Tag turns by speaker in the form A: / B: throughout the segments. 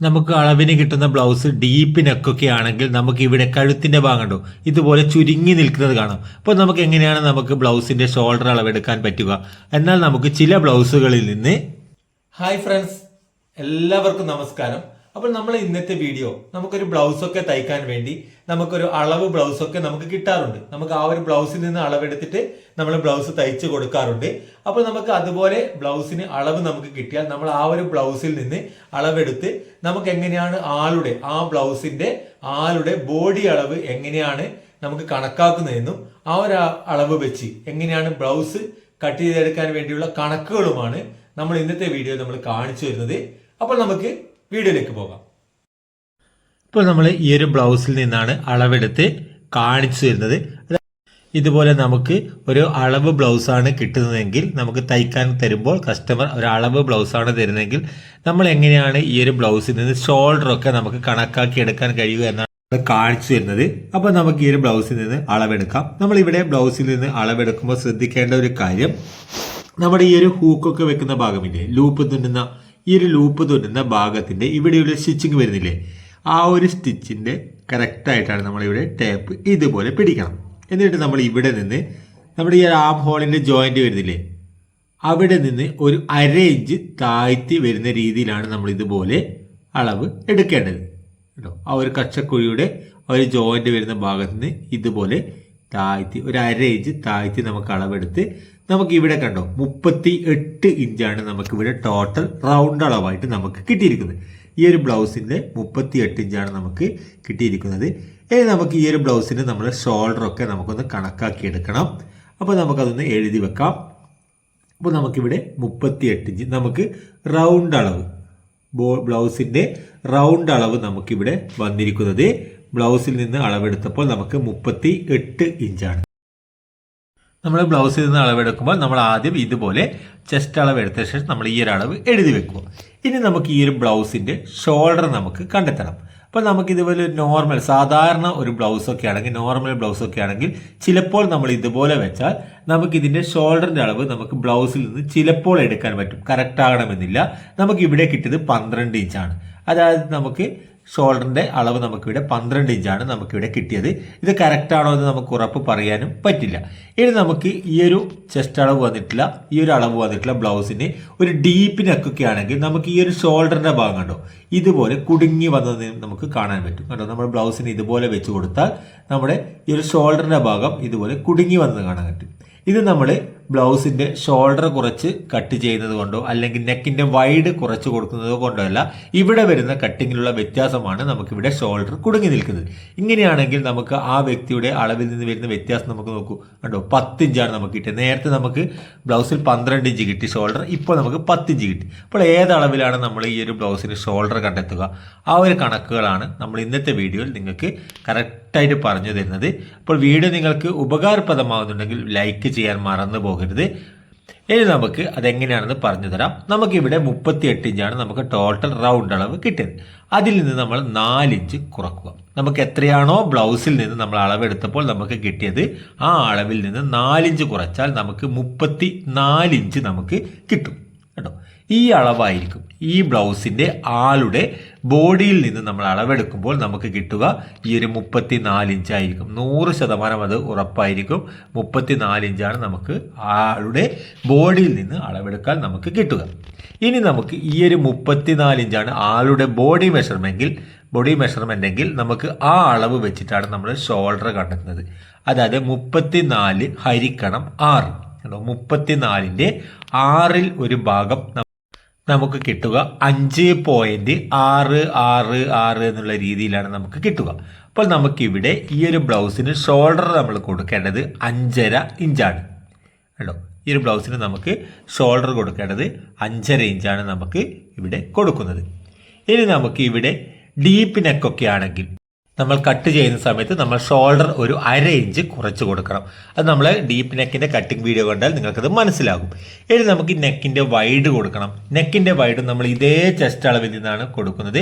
A: നമുക്ക് അളവിന് കിട്ടുന്ന ബ്ലൗസ് ഡീപ്പിനൊക്കെ ആണെങ്കിൽ നമുക്ക് ഇവിടെ കഴുത്തിന്റെ ഭാഗം ഉണ്ടോ ഇതുപോലെ ചുരുങ്ങി നിൽക്കുന്നത് കാണാം. അപ്പോൾ നമുക്ക് എങ്ങനെയാണ് നമുക്ക് ബ്ലൗസിന്റെ ഷോൾഡർ അളവെടുക്കാൻ പറ്റുക? എന്നാൽ നമുക്ക് ചില ബ്ലൗസുകളിൽ നിന്ന് ഹായ് ഫ്രണ്ട്സ് എല്ലാവർക്കും നമസ്കാരം. അപ്പോൾ നമ്മൾ ഇന്നത്തെ വീഡിയോ നമുക്കൊരു ബ്ലൗസ് ഒക്കെ തയ്ക്കാൻ വേണ്ടി നമുക്കൊരു അളവ് ബ്ലൗസ് ഒക്കെ നമുക്ക് കിട്ടാറുണ്ട്. നമുക്ക് ആ ഒരു ബ്ലൗസിൽ നിന്ന് അളവെടുത്തിട്ട് നമ്മൾ ബ്ലൗസ് തയ്ച്ച് കൊടുക്കാറുണ്ട്. അപ്പോൾ നമുക്ക് അതുപോലെ ബ്ലൗസിന് അളവ് നമുക്ക് കിട്ടിയാൽ നമ്മൾ ആ ഒരു ബ്ലൗസിൽ നിന്ന് അളവെടുത്ത് നമുക്ക് എങ്ങനെയാണ് ആളുടെ ആ ബ്ലൗസിന്റെ ആളുടെ ബോഡി അളവ് എങ്ങനെയാണ് നമുക്ക് കണക്കാക്കുന്നതെന്നും ആ ഒരു അളവ് വെച്ച് എങ്ങനെയാണ് ബ്ലൗസ് കട്ട് ചെയ്തെടുക്കാൻ വേണ്ടിയുള്ള കണക്കുകളുമാണ് നമ്മൾ ഇന്നത്തെ വീഡിയോ നമ്മൾ കാണിച്ചു വരുന്നത് അപ്പോൾ നമുക്ക് വീഡിയോയിലേക്ക് പോകാം. ഇപ്പോൾ നമ്മൾ ഈ ഒരു ബ്ലൗസിൽ നിന്നാണ് അളവെടുത്ത് കാണിച്ചു തരുന്നത്. ഇതുപോലെ നമുക്ക് ഒരു അളവ് ബ്ലൗസാണ് കിട്ടുന്നതെങ്കിൽ നമുക്ക് തയ്ക്കാൻ തരുമ്പോൾ കസ്റ്റമർ ഒരു അളവ് ബ്ലൗസാണ് തരുന്നതെങ്കിൽ നമ്മൾ എങ്ങനെയാണ് ഈ ഒരു ബ്ലൗസിൽ നിന്ന് ഷോൾഡറൊക്കെ നമുക്ക് കണക്കാക്കി എടുക്കാൻ കഴിയുക എന്നാണ് കാണിച്ചു തരുന്നത്. അപ്പോൾ നമുക്ക് ഈ ഒരു ബ്ലൗസിൽ നിന്ന് അളവെടുക്കാം. നമ്മൾ ഇവിടെ ബ്ലൗസിൽ നിന്ന് അളവെടുക്കുമ്പോൾ ശ്രദ്ധിക്കേണ്ട ഒരു കാര്യം നമ്മുടെ ഈ ഒരു ഹൂക്കൊക്കെ വെക്കുന്ന ഭാഗമില്ലേ ലൂപ്പ് തുന്നുന്ന ഈ ഒരു ലൂപ്പ് തുന്നുന്ന ഭാഗത്തിന്റെ ഇവിടെയുള്ള സ്റ്റിച്ചിങ് വരുന്നില്ലേ? ആ ഒരു സ്റ്റിച്ചിന്റെ കറക്റ്റായിട്ടാണ് നമ്മളിവിടെ ടേപ്പ് ഇതുപോലെ പിടിക്കണം. എന്നിട്ട് നമ്മൾ ഇവിടെ നിന്ന് നമ്മുടെ ഈ ആം ഹോളിന്റെ ജോയിന്റ് വരുന്നില്ലേ? അവിടെ നിന്ന് ഒരു അര ഇഞ്ച് താഴ്ത്തി വരുന്ന രീതിയിലാണ് നമ്മൾ ഇതുപോലെ അളവ് എടുക്കേണ്ടത്. കേട്ടോ? ആ ഒരു കച്ചക്കുഴിയുടെ ഒരു ജോയിന്റ് വരുന്ന ഭാഗത്ത് നിന്ന് ഇതുപോലെ താഴ്ത്തി ഒരു അര ഇഞ്ച് താഴ്ത്തി നമുക്ക് അളവെടുത്ത് നമുക്ക് ഇവിടെ കണ്ടോ മുപ്പത്തി എട്ട് ഇഞ്ചാണ് നമുക്ക് ഇവിടെ ടോട്ടൽ റൗണ്ട് അളവായിട്ട് നമുക്ക് കിട്ടിയിരിക്കുന്നത്. ഈ ഒരു ബ്ലൗസിന്റെ മുപ്പത്തി എട്ട് ഇഞ്ചാണ് നമുക്ക് കിട്ടിയിരിക്കുന്നത്. ഇനി നമുക്ക് ഈ ഒരു ബ്ലൗസിന്റെ നമ്മുടെ ഷോൾഡർ ഒക്കെ നമുക്കൊന്ന് കണക്കാക്കി എടുക്കണം അപ്പോൾ നമുക്കതൊന്ന് എഴുതി വെക്കാം. അപ്പോൾ നമുക്കിവിടെ മുപ്പത്തി എട്ട് ഇഞ്ച് നമുക്ക് റൗണ്ട് അളവ് ബോ ബ്ലൗസിന്റെ റൗണ്ട് അളവ് നമുക്കിവിടെ വന്നിരിക്കുന്നത്. ബ്ലൗസിൽ നിന്ന് അളവെടുത്തപ്പോൾ നമുക്ക് മുപ്പത്തി എട്ട് ഇഞ്ചാണ് നമ്മൾ ബ്ലൗസിൽ നിന്ന് അളവെടുക്കുമ്പോൾ നമ്മൾ ആദ്യം ഇതുപോലെ ചെസ്റ്റ് അളവ് എടുത്ത ശേഷം നമ്മൾ ഈ ഒരു അളവ് എഴുതി വെക്കുക. ഇനി നമുക്ക് ഈ ഒരു ബ്ലൗസിന്റെ ഷോൾഡർ നമുക്ക് കണ്ടെത്തണം. അപ്പോൾ നമുക്ക് ഇതുപോലെ നോർമൽ സാധാരണ ഒരു ബ്ലൗസ് ഒക്കെ ആണെങ്കിൽ നോർമൽ ബ്ലൗസ് ഒക്കെ ആണെങ്കിൽ ചിലപ്പോൾ നമ്മൾ ഇതുപോലെ വെച്ചാൽ നമുക്ക് ഇതിന്റെ ഷോൾഡറിന്റെ അളവ് നമുക്ക് ബ്ലൗസിൽ നിന്ന് ചിലപ്പോൾ എടുക്കാൻ പറ്റും. കറക്റ്റ് ആകണമെന്നില്ല. നമുക്ക് ഇവിടെ കിട്ടിയത് പന്ത്രണ്ട് ഇഞ്ചാണ് അതായത് നമുക്ക് ഷോൾഡറിന്റെ അളവ് നമുക്കിവിടെ പന്ത്രണ്ട് ഇഞ്ചാണ് നമുക്കിവിടെ കിട്ടിയത്. ഇത് കറക്റ്റ് ആണോ എന്ന് നമുക്ക് ഉറപ്പ് പറയാനും പറ്റില്ല. ഇനി നമുക്ക് ഈ ഒരു ചെസ്റ്റ് അളവ് വന്നിട്ടില്ല ഈ ഒരു അളവ് വന്നിട്ടില്ല ബ്ലൗസിന് ഒരു ഡീപ്പ് നെക്കൊക്കെ ആണെങ്കിൽ നമുക്ക് ഈ ഒരു ഷോൾഡറിന്റെ ഭാഗം കണ്ടോ? ഇതുപോലെ കുടുങ്ങി വന്നത് നമുക്ക് കാണാൻ പറ്റും. കണ്ടോ? നമ്മുടെ ബ്ലൗസിന് ഇതുപോലെ വെച്ച് കൊടുത്താൽ നമ്മുടെ ഈ ഒരു ഷോൾഡറിന്റെ ഭാഗം ഇതുപോലെ കുടുങ്ങി വന്നത് കാണാൻ പറ്റും. ഇത് നമ്മൾ ബ്ലൗസിന്റെ ഷോൾഡർ കുറച്ച് കട്ട് ചെയ്യുന്നത് കൊണ്ടോ അല്ലെങ്കിൽ നെക്കിന്റെ വൈഡ് കുറച്ച് കൊടുക്കുന്നത് കൊണ്ടോ അല്ല ഇവിടെ വരുന്ന കട്ടിങ്ങിലുള്ള വ്യത്യാസമാണ് നമുക്കിവിടെ ഷോൾഡർ കുടുങ്ങി നിൽക്കുന്നത്. ഇങ്ങനെയാണെങ്കിൽ നമുക്ക് ആ വ്യക്തിയുടെ അളവിൽ നിന്ന് വരുന്ന വ്യത്യാസം നമുക്ക് നോക്കൂ. കണ്ടോ പത്ത് ഇഞ്ചാണ് നമുക്ക് കിട്ടിയത്. നേരത്തെ നമുക്ക് ബ്ലൗസിൽ പന്ത്രണ്ട് ഇഞ്ച് കിട്ടി ഷോൾഡർ ഇപ്പോൾ നമുക്ക് പത്ത് ഇഞ്ച് കിട്ടി. അപ്പോൾ ഏത് അളവിലാണ് നമ്മൾ ഈ ഒരു ബ്ലൗസിന് ഷോൾഡർ കണ്ടെത്തുക? ആ ഒരു കണക്കുകളാണ് നമ്മൾ ഇന്നത്തെ വീഡിയോയിൽ നിങ്ങൾക്ക് കറക്റ്റായിട്ട് പറഞ്ഞു തരുന്നത്. അപ്പോൾ വീഡിയോ നിങ്ങൾക്ക് ഉപകാരപ്രദമാകുന്നുണ്ടെങ്കിൽ ലൈക്ക് ചെയ്യാൻ മറന്നു പോകരുത്. ഇനി നമുക്ക് അതെങ്ങനെയാണെന്ന് പറഞ്ഞു തരാം. നമുക്കിവിടെ മുപ്പത്തി എട്ട് ഇഞ്ചാണ് നമുക്ക് ടോട്ടൽ റൗണ്ട് അളവ് കിട്ടിയത്. അതിൽ നിന്ന് നമ്മൾ നാലിഞ്ച് കുറക്കുക. നമുക്ക് എത്രയാണോ ബ്ലൗസിൽ നിന്ന് നമ്മൾ അളവെടുത്തപ്പോൾ നമുക്ക് കിട്ടിയത് ആ അളവിൽ നിന്ന് നാലിഞ്ച് കുറച്ചാൽ നമുക്ക് മുപ്പത്തി നാലിഞ്ച് നമുക്ക് കിട്ടും. കേട്ടോ? ഈ അളവായിരിക്കും. ഈ ബ്ലൗസിന്റെ ആളുടെ ബോഡിയിൽ നിന്ന് നമ്മൾ അളവെടുക്കുമ്പോൾ നമുക്ക് കിട്ടുക ഈ ഒരു മുപ്പത്തി നാല് ഇഞ്ചായിരിക്കും നൂറ് ശതമാനം അത് ഉറപ്പായിരിക്കും. മുപ്പത്തി നാല് ഇഞ്ചാണ് നമുക്ക് ആളുടെ ബോഡിയിൽ നിന്ന് അളവെടുക്കാൻ നമുക്ക് കിട്ടുക. ഇനി നമുക്ക് ഈ ഒരു മുപ്പത്തിനാല് ഇഞ്ചാണ് ആളുടെ ബോഡി മെഷർമെങ്കിൽ ബോഡി മെഷർമെന്റ് എങ്കിൽ നമുക്ക് ആ അളവ് വെച്ചിട്ടാണ് നമ്മൾ ഷോൾഡർ കണ്ടെത്തുന്നത്. അതായത് മുപ്പത്തി നാല് ഹരിക്കണം ആറ്. മുപ്പത്തിനാലിന്റെ ആറിൽ ഒരു ഭാഗം നമുക്ക് കിട്ടുക. അഞ്ച് പോയിന്റ് ആറ് ആറ് ആറ് എന്നുള്ള രീതിയിലാണ് നമുക്ക് കിട്ടുക. അപ്പോൾ നമുക്കിവിടെ ഈ ഒരു ബ്ലൗസിന് ഷോൾഡർ നമ്മൾ കൊടുക്കേണ്ടത് അഞ്ചര ഇഞ്ചാണ്. കേട്ടോ ഈ ഒരു ബ്ലൗസിന് നമുക്ക് ഷോൾഡർ കൊടുക്കേണ്ടത് അഞ്ചര ഇഞ്ചാണ് നമുക്ക് ഇവിടെ കൊടുക്കുന്നത്. ഇനി നമുക്ക് ഇവിടെ ഡീപ്പ് നെക്കൊക്കെ ആണെങ്കിൽ നമ്മൾ കട്ട് ചെയ്യുന്ന സമയത്ത് നമ്മൾ ഷോൾഡർ ഒരു അര ഇഞ്ച് കുറച്ച് കൊടുക്കണം. അത് നമ്മൾ ഡീപ്പ് നെക്കിന്റെ കട്ടിംഗ് വീഡിയോ കണ്ടാൽ നിങ്ങൾക്കത് മനസ്സിലാകും. ഇനി നമുക്ക് നെക്കിന്റെ വൈഡ് കൊടുക്കണം. നെക്കിന്റെ വൈഡ് നമ്മൾ ഇതേ ചെസ്റ്റ് അളവിൽ നിന്നാണ് കൊടുക്കുന്നത്.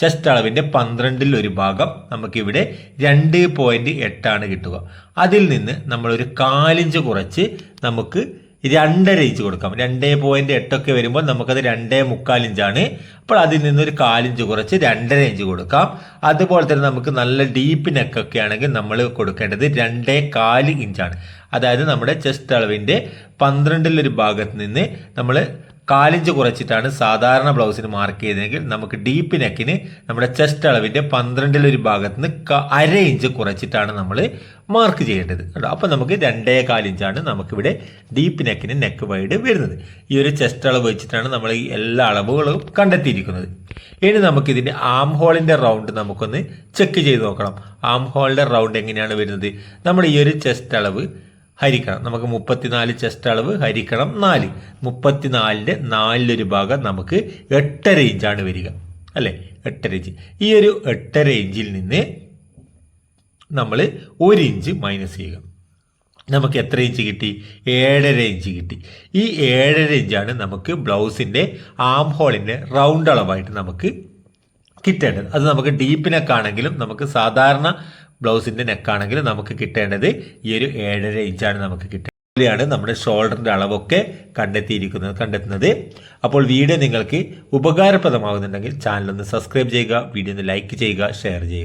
A: ചെസ്റ്റ് അളവിന്റെ പന്ത്രണ്ടിൽ ഒരു ഭാഗം നമുക്കിവിടെ രണ്ട് പോയിന്റ് എട്ടാണ് കിട്ടുക. അതിൽ നിന്ന് നമ്മളൊരു കാലിഞ്ച് കുറച്ച് നമുക്ക് രണ്ടര ഇഞ്ച് കൊടുക്കാം. രണ്ടേ പോയിന്റ് എട്ടൊക്കെ വരുമ്പോൾ നമുക്കത് രണ്ടേ മുക്കാൽ ഇഞ്ചാണ് അപ്പോൾ അതിൽ നിന്നൊരു കാലിഞ്ച് കുറച്ച് രണ്ടര ഇഞ്ച് കൊടുക്കാം. അതുപോലെ തന്നെ നമുക്ക് നല്ല ഡീപ്പ് നെക്കൊക്കെ ആണെങ്കിൽ നമ്മൾ കൊടുക്കേണ്ടത് രണ്ടേ കാൽ ഇഞ്ചാണ് അതായത് നമ്മുടെ ചെസ്റ്റ് അളവിന്റെ പന്ത്രണ്ടിലൊരു ഭാഗത്ത് നിന്ന് നമ്മൾ കാലിഞ്ച് കുറച്ചിട്ടാണ് സാധാരണ ബ്ലൗസിന് മാർക്ക് ചെയ്തതെങ്കിൽ നമുക്ക് ഡീപ്പ് നെക്കിന് നമ്മുടെ ചെസ്റ്റ് അളവിന്റെ പന്ത്രണ്ടിലൊരു ഭാഗത്ത് നിന്ന് അര ഇഞ്ച് കുറച്ചിട്ടാണ് നമ്മൾ മാർക്ക് ചെയ്യേണ്ടത്. കേട്ടോ അപ്പോൾ നമുക്ക് രണ്ടേ കാലിഞ്ചാണ് നമുക്കിവിടെ ഡീപ്പ് നെക്കിന് നെക്ക് വൈഡ് വരുന്നത്. ഈ ഒരു ചെസ്റ്റ് അളവ് വെച്ചിട്ടാണ് നമ്മൾ ഈ എല്ലാ അളവുകളും കണ്ടെത്തിയിരിക്കുന്നത്. ഇനി നമുക്കിതിന്റെ ആം ഹോളിന്റെ റൗണ്ട് നമുക്കൊന്ന് ചെക്ക് ചെയ്ത് നോക്കണം. ആം ഹോളിന്റെ റൗണ്ട് എങ്ങനെയാണ് വരുന്നത്? നമ്മൾ ഈ ഒരു ചെസ്റ്റ് അളവ് ഹരിക്കണം. നമുക്ക് മുപ്പത്തിനാല് ചെസ്റ്റ് അളവ് ഹരിക്കണം നാല്. മുപ്പത്തിനാലിന്റെ നാലിലൊരു ഭാഗം നമുക്ക് എട്ടര ഇഞ്ചാണ് വരിക. അല്ലേ? എട്ടര ഇഞ്ച് ഈ ഒരു എട്ടര ഇഞ്ചിൽ നിന്ന് നമ്മൾ ഒരു ഇഞ്ച് മൈനസ് ചെയ്യുക. നമുക്ക് എത്ര ഇഞ്ച് കിട്ടി? ഏഴര ഇഞ്ച് കിട്ടി. ഈ ഏഴര ഇഞ്ചാണ് നമുക്ക് ബ്ലൗസിന്റെ ആം ഹോളിന്റെ റൗണ്ട് അളവായിട്ട് നമുക്ക് കിട്ടേണ്ടത്. അത് നമുക്ക് ഡീപ്പിനൊക്കെ നെക്കാണെങ്കിലും നമുക്ക് സാധാരണ ബ്ലൗസിന്റെ നെക്കാണെങ്കിൽ നമുക്ക് കിട്ടേണ്ടത് ഈ ഒരു ഏഴര ഇഞ്ചാണ് നമുക്ക് കിട്ടുക ാണ് നമ്മുടെ ഷോൾഡറിന്റെ അളവൊക്കെ കണ്ടെത്തിയിരിക്കുന്നത് കണ്ടെത്തുന്നത്. അപ്പോൾ വീഡിയോ നിങ്ങൾക്ക് ഉപകാരപ്രദമാകുന്നുണ്ടെങ്കിൽ ചാനൽ ഒന്ന് സബ്സ്ക്രൈബ് ചെയ്യുക വീഡിയോ ഒന്ന് ലൈക്ക് ചെയ്യുക ഷെയർ ചെയ്യുക.